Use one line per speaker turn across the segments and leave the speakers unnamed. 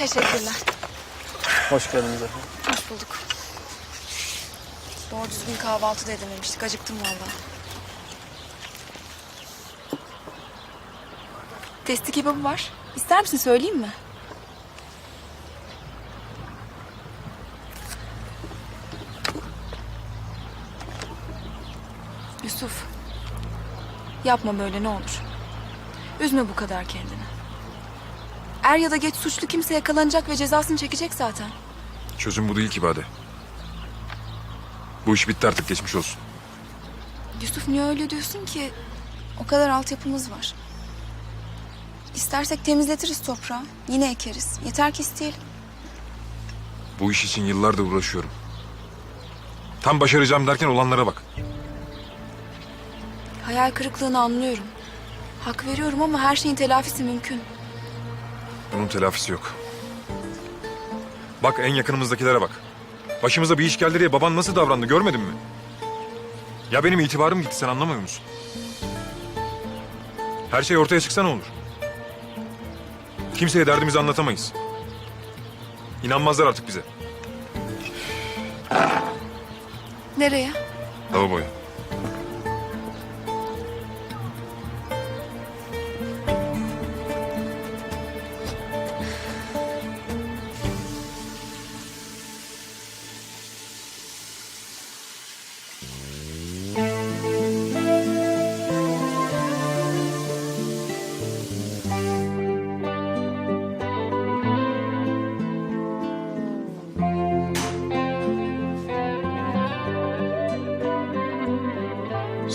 Teşekkürler.
Hoş geldiniz efendim.
Hoş bulduk. Doğru düzgün kahvaltı da edememiştik. Acıktım vallahi. Testi kebabı var. İster misin söyleyeyim mi? Yusuf. Yapma böyle ne olur. Üzme bu kadar kendini. Er ya da geç suçlu kimse yakalanacak ve cezasını çekecek zaten.
Çözüm bu değil ki Bade. Bu iş bitti artık geçmiş olsun.
Yusuf niye öyle diyorsun ki? O kadar altyapımız var. İstersek temizletiriz toprağı. Yine ekeriz. Yeter ki isteyelim.
Bu iş için yıllardır uğraşıyorum. Tam başaracağım derken olanlara bak.
Hayal kırıklığını anlıyorum. Hak veriyorum ama her şeyin telafisi mümkün.
Bunun telafisi yok. Bak en yakınımızdakilere bak. Başımıza bir iş geldi diye baban nasıl davrandı görmedin mi? Ya benim itibarım gitti sen anlamıyor musun? Her şey ortaya çıksa ne olur? Kimseye derdimizi anlatamayız. İnanmazlar artık bize.
Nereye?
Lavaboya.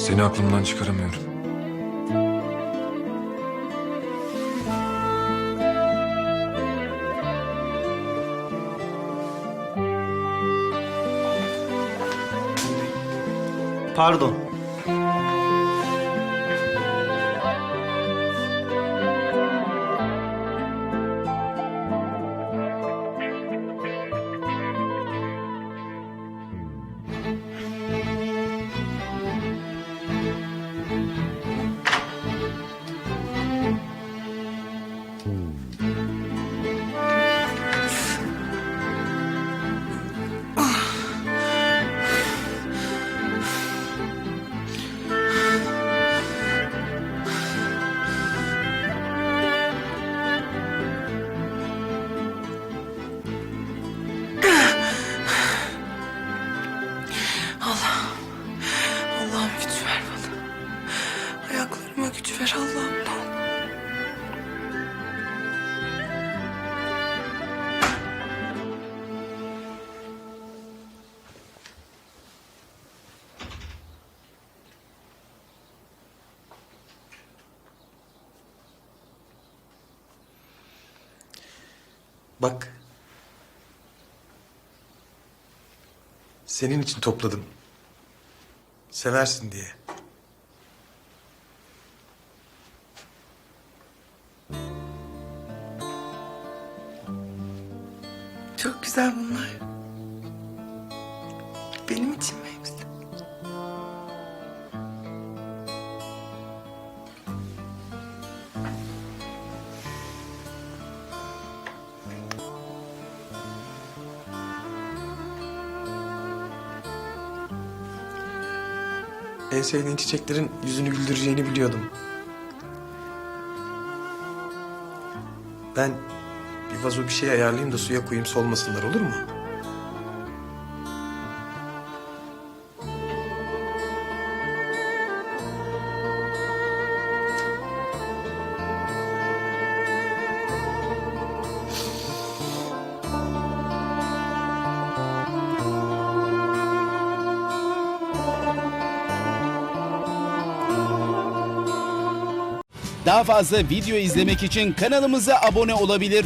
Seni aklımdan çıkaramıyorum.
Pardon.
Ver Allah'ım.
Bak. Senin için topladım. Seversin diye.
Çok güzel bunlar. Benim için mi hepsi?
En sevdiğin çiçeklerin yüzünü güldüreceğini biliyordum. Ben bir vazo bir şey ayarlayayım da suya koyayım solmasınlar olur mu?
Daha fazla video izlemek için kanalımıza abone olabilir.